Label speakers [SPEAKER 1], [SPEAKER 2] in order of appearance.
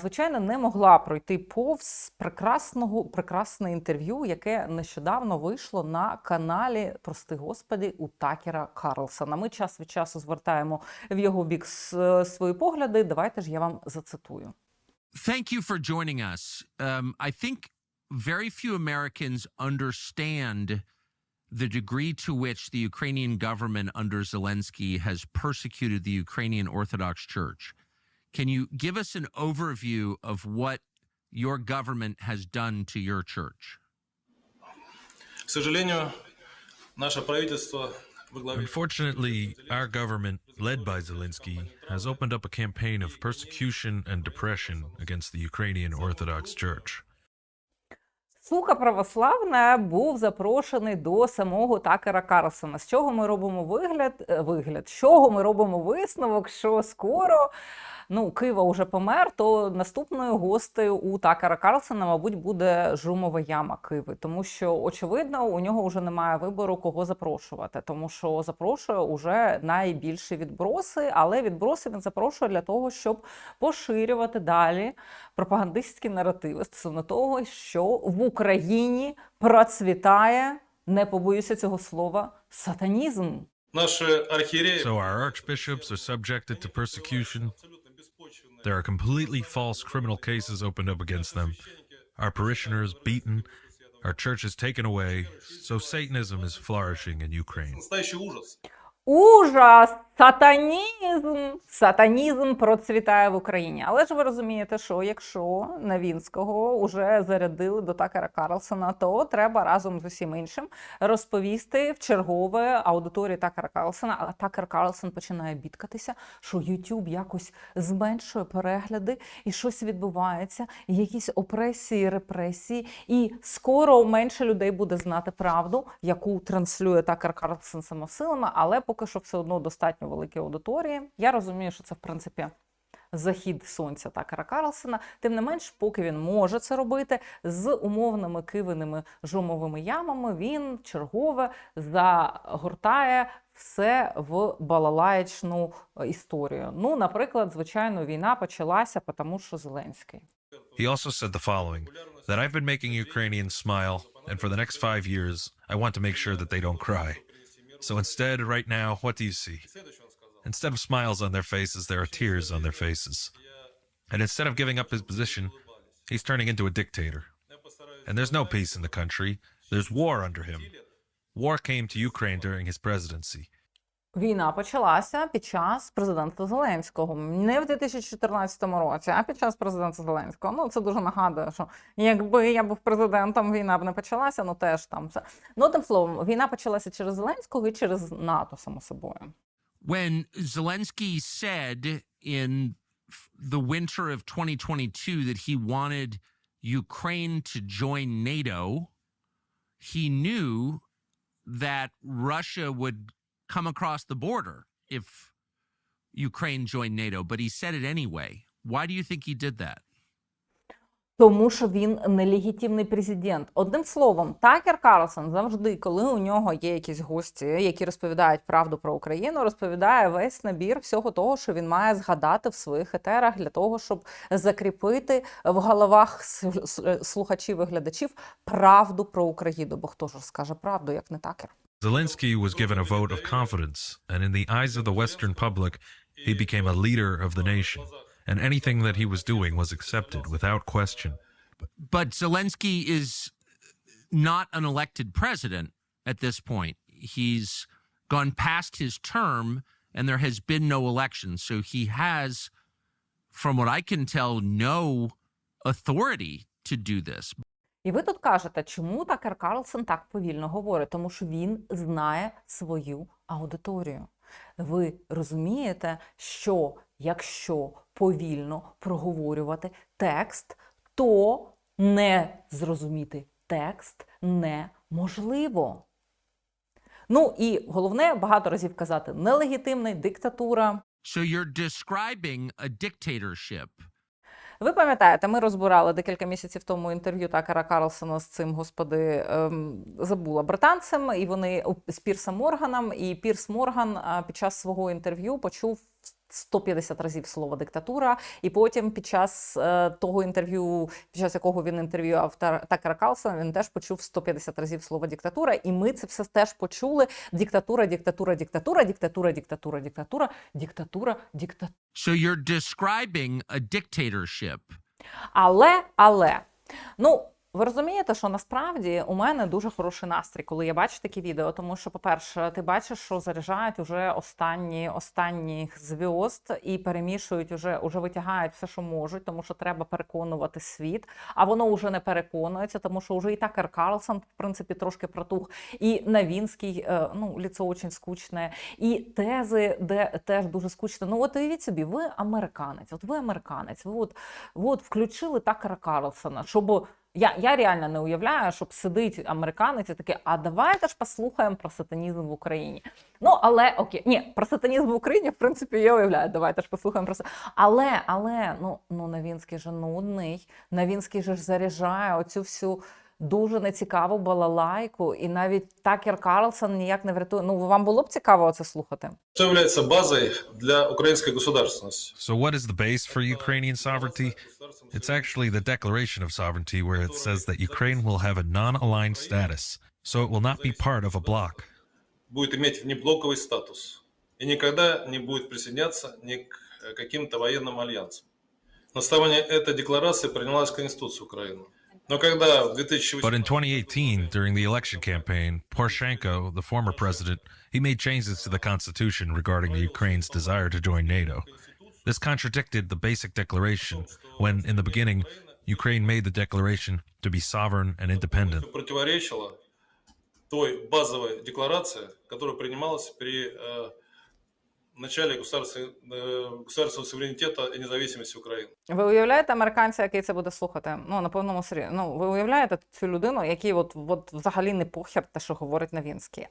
[SPEAKER 1] Звичайно, не могла пройти повз прекрасного прекрасне інтерв'ю, яке нещодавно вийшло на каналі Прости Господи у Такера Карлсона. Ми час від часу звертаємо в його бік свої погляди. Давайте ж я вам зацитую.
[SPEAKER 2] Thank you for joining us. Um, I think very few Americans understand the degree to which the Ukrainian government under Zelensky has persecuted the Ukrainian Orthodox Church. Can you give us an overview of what your government has done to your church?
[SPEAKER 3] Unfortunately, our government, led by Zelensky, has opened up a campaign of persecution and depression against the Ukrainian Orthodox Church.
[SPEAKER 1] Слуха православна був запрошений до самого Такера Карлсона. З чого ми робимо вигляд? е, Вигляд, з чого ми робимо висновок, що скоро ну, Кива вже помер, то наступною гостею у Такера Карлсона, мабуть, буде жумова яма Киви, тому що очевидно, у нього вже немає вибору, кого запрошувати, тому що запрошує уже найбільші відброси, але відброси він запрошує для того, щоб поширювати далі пропагандистські наративи стосовно того, що в Україні процвітає, не побоюся цього слова, сатанізм.
[SPEAKER 4] наши архиереи
[SPEAKER 3] So our archbishops are subjected to persecution.
[SPEAKER 4] абсолютно беспочвенные.
[SPEAKER 3] There are completely false criminal cases opened up against them. Our parishioners beaten. Our churches taken away. So Satanism is flourishing in Ukraine.
[SPEAKER 4] Настоящий ужас.
[SPEAKER 1] Сатанізм! Сатанізм процвітає в Україні. Але ж ви розумієте, що якщо Навінського вже зарядили до Такера Карлсона, то треба разом з усім іншим розповісти в чергове аудиторії Такера Карлсона. А Такер Карлсон починає бідкатися, що YouTube якось зменшує перегляди і щось відбувається, і якісь опресії, репресії, і скоро менше людей буде знати правду, яку транслює Такер Карлсон самосилами, але поки що все одно достатньо великі аудиторії. Я розумію, що це в принципі. Захід сонця Такера Карлсона, тим не менш, поки він може це робити з умовними киваними жумовими ямами, він чергове загортає все в балалаєчну історію. Ну, наприклад, звичайно, війна почалася, тому що Зеленський.
[SPEAKER 3] He also said the following that Ukrainians smile, and for the next five years, I want to make sure that they don't cry. So instead, right now, what do you see? Instead of smiles on their faces, there are tears on their faces. And instead of giving up his position, he's turning into a dictator. And there's no peace in the country, there's war under him. War came to Ukraine during his presidency.
[SPEAKER 1] Війна почалася під час президента Зеленського, не в 2014 році, а під час президента Зеленського. Ну це дуже нагадує, що якби я був президентом, війна б не почалася. Ну теж там все. Ну тим словом, війна почалася через Зеленського і через НАТО, само собою.
[SPEAKER 2] When Zelensky said in the winter of 2022 that he wanted Ukraine to join NATO, he knew that Russia would come across the border if Ukraine joined NATO, but he said it anyway. Why do you think he did that?
[SPEAKER 1] Тому що він нелегітимний президент. Одним словом, Такер Карлсон завжди, коли у нього є якісь гості, які розповідають правду про Україну, розповідає весь набір всього того, що він має згадати в своїх етерах для того, щоб закріпити в головах слухачів і глядачів правду про Україну. Бо хто ж скаже правду, як не Такер?
[SPEAKER 3] Zelensky was given a vote of confidence, and in the eyes of the Western public, he became a leader of the nation, and anything that he was doing was accepted without question.
[SPEAKER 2] But Zelensky is not an elected president at this point. He's gone past his term and there has been no election. So he has, from what I can tell, no authority to do this.
[SPEAKER 1] І ви тут кажете, чому Такер Карлсон так повільно говорить? Тому що він знає свою аудиторію. Ви розумієте, що якщо повільно проговорювати текст, то не зрозуміти текст неможливо. Ну і головне багато разів казати нелегітимний диктатура.
[SPEAKER 2] So you're describing a dictatorship.
[SPEAKER 1] Ви пам'ятаєте, ми розбирали декілька місяців тому інтерв'ю Такера Карлсона з цим, господи, ем, забула британцем, і вони з Пірсом Морганом. І Пірс Морган під час свого інтерв'ю почув 150 разів слово диктатура, і потім під час е, того інтерв'ю, під час якого він інтерв'ював Такера Карлсона, він теж почув 150 разів слово диктатура, і ми це все теж почули. Диктатура, диктатура, диктатура, диктатура, диктатура, диктатура, диктатура, диктатура.
[SPEAKER 2] So you're describing a dictatorship.
[SPEAKER 1] Але, але, ну. Ви розумієте, що насправді у мене дуже хороший настрій, коли я бачу такі відео, тому що, по-перше, ти бачиш, що заряджають уже останні останніх зв'язд і перемішують уже, уже витягають все, що можуть, тому що треба переконувати світ. А воно вже не переконується, тому що вже і Такер Карлсон, в принципі, трошки протух, і Навінський, е, ну, ліцо дуже скучне, і тези, де теж дуже скучно. Ну, от уявіть собі, ви американець, от ви американець, ви от, ви от включили Такера Карлсона, щоб. Я, я реально не уявляю, щоб сидить американець і таке, а давайте ж послухаємо про сатанізм в Україні. Ну, але окей, ні, про сатанізм в Україні, в принципі, я уявляю, давайте ж послухаємо про це. Але, але, ну, ну Новінський же нудний, Новінський же ж заряджає оцю всю дуже нецікаву балалайку, і навіть Такер Карлсон ніяк не врятує. Ну, вам було б цікаво це слухати?
[SPEAKER 4] Что является базой для украинской государственности?
[SPEAKER 3] So, what is the base for Ukrainian sovereignty? It's actually the Declaration of Sovereignty, where it says that Ukraine will have a non aligned status, so it will not be part of a bloc.
[SPEAKER 4] Будет иметь внеблоковый статус и никогда не будет присоединяться ни к э, каким-то военным альянсам. На основании этой декларации принялась Конституция Украины. Но когда в 2008
[SPEAKER 3] But in 2018, during the election campaign, Poroshenko, the former president, he made changes to the constitution regarding the Ukraine's desire to join NATO. This contradicted the basic declaration when, in the beginning, Ukraine made the declaration to be sovereign and independent.
[SPEAKER 4] противоречила той базовой декларации, которая принималась при э, начале государственного, э, государственного суверенитета и независимости Украины.
[SPEAKER 1] Ви уявляєте американця, який це буде слухати? Ну, на повному серйозі. Ну, ви уявляєте цю людину, який от, от взагалі не похер те, що говорить Новінський.